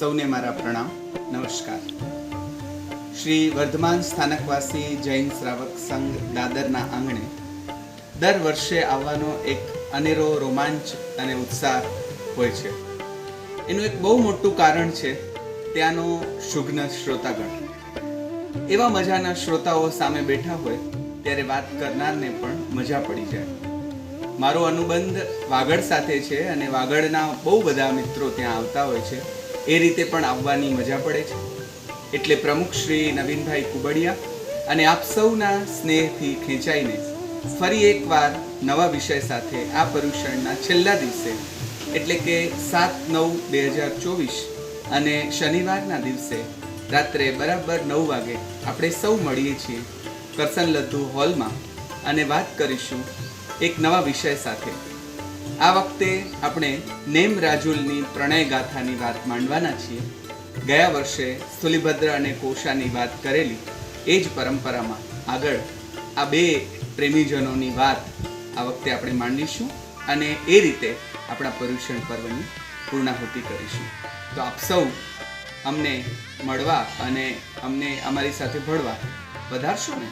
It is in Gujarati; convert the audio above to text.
સૌને મારા પ્રણામ. નમસ્કાર. શ્રી વર્ધમાન સ્થાનકવાસી જૈન શ્રાવક સંઘ દાદરના આંગણે દર વર્ષે આવવાનો એક અનેરો રોમાંચ અને ઉત્સાહ હોય છે. એનું એક બહુ મોટું કારણ છે ત્યાંનો શુગ્ન શ્રોતાગણ. એવા મજાના શ્રોતાઓ સામે બેઠા હોય ત્યારે વાત કરનારને પણ મજા પડી જાય. મારો અનુબંધ વાગડ સાથે છે અને વાગડના બહુ બધા મિત્રો ત્યાં આવતા હોય છે. એ રીતે પણ આવવાની મજા પડે છે. એટલે પ્રમુખ શ્રી નવીનભાઈ કુબડિયા અને આપ સૌના સ્નેહથી ખેંચાઈને ફરી એકવાર નવા વિષય સાથે આ પર્યુષણના છેલ્લા દિવસે, એટલે કે સાત નવ બે હજાર ચોવીસ અને શનિવારના દિવસે રાત્રે બરાબર નવ વાગે આપણે સૌ મળીએ છીએ કરસન લદ્દુ હોલમાં અને વાત કરીશું એક નવા વિષય સાથે. આ વખતે આપણે નેમ રાજુલની પ્રણય ગાથાની વાત માંડવાના છીએ. ગયા વર્ષે સ્થુલિભદ્ર અને કોશાની વાત કરેલી. એ જ પરંપરામાં આગળ આ બે પ્રેમીજનોની વાત આ વખતે આપણે માંડીશું અને એ રીતે આપણા પર્યુષણ પર્વની પૂર્ણાહુતિ કરીશું. તો આપ સૌ અમને મળવા અને અમને અમારી સાથે ભળવા વધારશો ને?